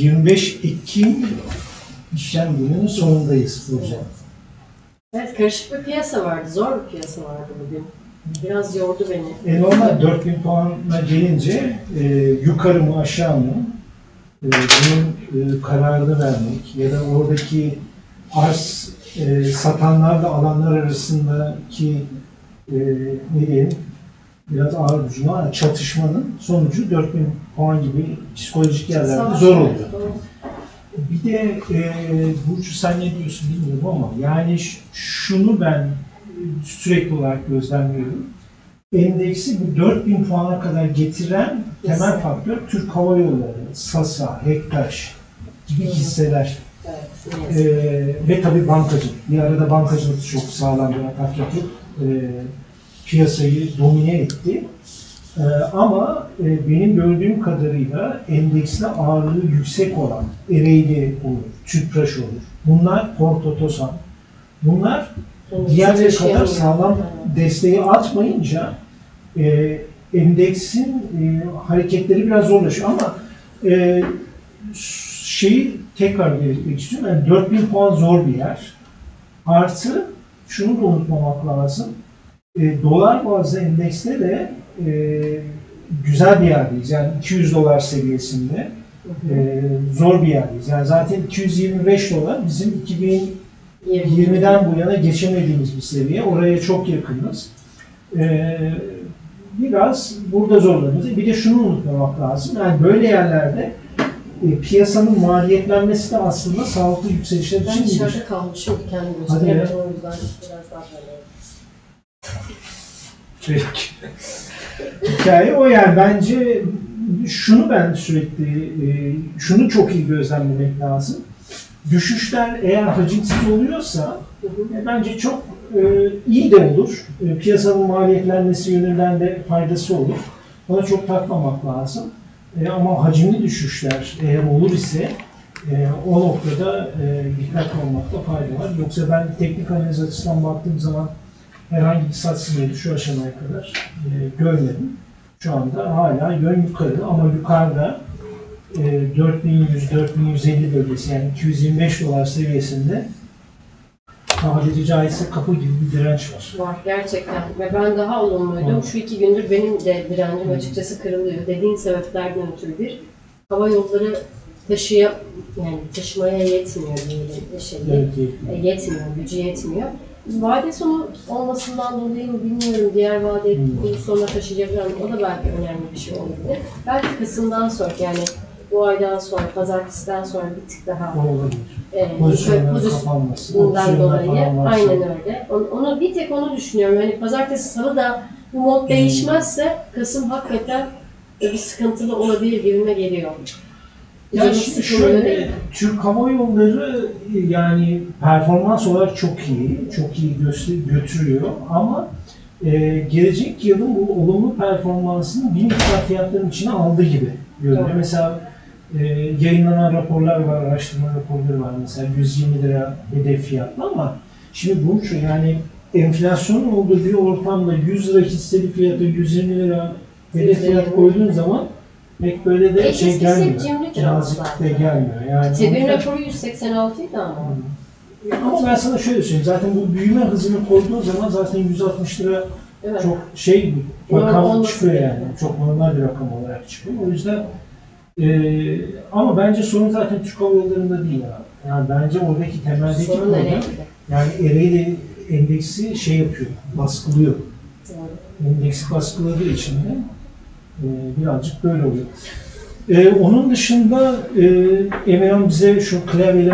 25 Ekim işlem gününün sonundayız proje. Evet, karışık bir piyasa vardı, zor bir piyasa vardı bugün. Biraz yordu beni. E normal 4000 puanla gelince e, yukarı mı aşağı mı e, bunun e, kararını vermek ya da oradaki arz e, satanlarla alanlar arasındaki e, ne diyelim biraz ağır gücünü ama çatışmanın sonucu 4000 puan gibi psikolojik yerlerde zor oluyor. Bir de e, Burcu sen ne diyorsun bilmiyorum ama yani şunu ben sürekli olarak gözlemliyorum. Endeksi bu 4000 puana kadar getiren temel faktör Türk Hava Yolları, SASA, Hektaş gibi hisseler. Evet, ne yazık. E, ve tabii bankacılık. Bir arada bankacılık çok sağlam bir atak yapıp e, piyasayı domine etti. E, ama e, benim gördüğüm kadarıyla endekste ağırlığı yüksek olan Ereğli olur, Tüpraş olur. Bunlar Porto Tosan. Bunlar diğerleri kadar taşıyamıyor. sağlam desteği atmayınca e, endeksin e, hareketleri biraz zorlaşıyor ama e, şeyi tekrar belirtmek istiyorum. Yani 4000 puan zor bir yer. Artı şunu da unutmamak lazım. E, dolar bazlı endekste de e, güzel bir yerdeyiz. Yani 200 dolar seviyesinde e, zor bir yerdeyiz. Yani zaten 225 dolar bizim 2020'den bu yana geçemediğimiz bir seviye. Oraya çok yakınız. E, biraz burada zorlanıyoruz. Bir de şunu unutmamak lazım. Yani böyle yerlerde e, piyasanın maliyetlenmesi de aslında sağlıklı yükselişler Ben için iyidir. dışarıda kalmışım kendi Hadi. Evet, o yüzden biraz daha böyle. Hikaye o yani bence şunu ben sürekli e, şunu çok iyi gözlemlemek lazım. Düşüşler eğer hacimsiz oluyorsa e, bence çok e, iyi de olur. Piyasanın maliyetlenmesi yönünden de faydası olur. Ona çok takmamak lazım. Ama hacimli düşüşler eğer olur ise o noktada e, olmakta fayda var. Yoksa ben teknik analiz açısından baktığım zaman herhangi bir sat sinyali şu aşamaya kadar e, görmedim. Şu anda hala yön yukarı ama yukarıda e, 4100-4150 bölgesi yani 225 dolar seviyesinde tabiri caizse kapı gibi bir direnç var. Var gerçekten ve ben daha olumluydum. Şu iki gündür benim de direncim açıkçası kırılıyor. Dediğin sebeplerden ötürü bir. Hava yolları taşıya, yani taşımaya yetmiyor diyelim şeyi. Evet, E, yetmiyor, gücü yetmiyor. Vade sonu olmasından dolayı mı bilmiyorum. Diğer vade Hmm. sonra taşıyacaklar mı? O da belki önemli bir şey olabilir. Belki Kasım'dan sonra yani bu aydan sonra, pazartesiden sonra bir tık daha o olabilir. e, Pozisyonların pozisyon- kapanması, bundan opsiyonlar dolayı aynen öyle. Onu, onu bir tek onu düşünüyorum. Hani pazartesi salı da bu mod değişmezse Kasım hakikaten bir sıkıntılı olabilir gibime geliyor. Ya şimdi şöyle? Türk Hava Yolları yani performans olarak çok iyi, çok iyi götürüyor ama e, gelecek yılın bu olumlu performansını bir miktar fiyatların içine aldığı gibi görünüyor. Doğru. Mesela e, yayınlanan raporlar var, araştırma raporları var mesela 120 lira hedef fiyatlı ama şimdi bu şu yani enflasyonun olduğu bir ortamda 100 lira hisseli fiyatı 120 lira hedef fiyat 120. koyduğun zaman pek böyle de şey gelmiyor. Cazip de zaten. gelmiyor. Yani Tebin o- raporu 186 idi ama. ama ben sana şöyle söyleyeyim. Zaten bu büyüme hızını koyduğun zaman zaten 160 lira Evet. çok şey bir rakam çıkıyor yani. gerekiyor. Çok normal bir rakam olarak çıkıyor. O yüzden eee, ama bence sorun zaten Türk Hava Yolları'nda değil abi. Yani bence oradaki temeldeki Sorun problem nereye? yani Ereğli endeksi şey yapıyor, baskılıyor. Doğru. Endeksi baskıladığı için de birazcık böyle oluyor. Eee, onun dışında eee Emirhan bize şu klavyeler